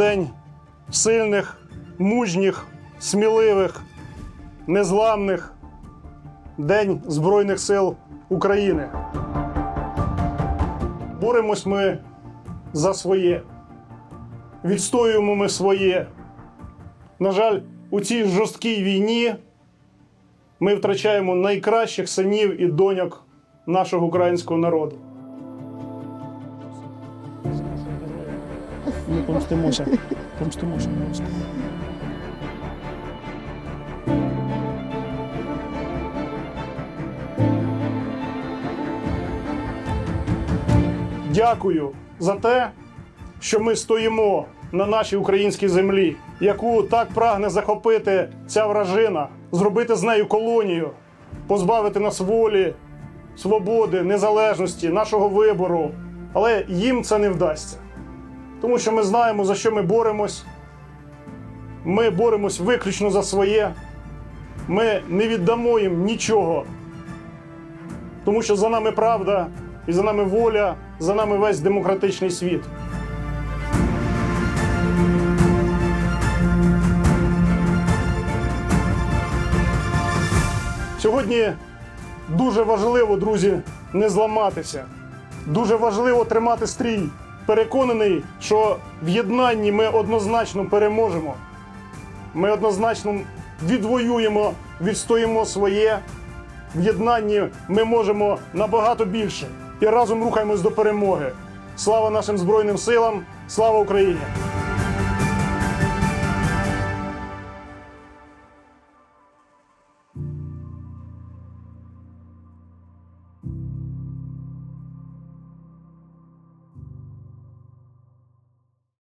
день сильних, мужніх, сміливих, незламних, День Збройних сил України. Боремось ми за своє. Відстоюємо ми своє. На жаль, у цій жорсткій війні ми втрачаємо найкращих синів і доньок нашого українського народу. Ми помстимося. Помстимося. помстимося. Дякую за те, що ми стоїмо на нашій українській землі, яку так прагне захопити ця вражина, зробити з нею колонію, позбавити нас волі, свободи, незалежності, нашого вибору. Але їм це не вдасться. Тому що ми знаємо, за що ми боремось. Ми боремось виключно за своє. Ми не віддамо їм нічого. Тому що за нами правда і за нами воля, за нами весь демократичний світ. Сьогодні дуже важливо, друзі, не зламатися. Дуже важливо тримати стрій. Переконаний, що в єднанні ми однозначно переможемо. Ми однозначно відвоюємо, відстоїмо своє. В єднанні ми можемо набагато більше і разом рухаємось до перемоги. Слава нашим Збройним силам! Слава Україні!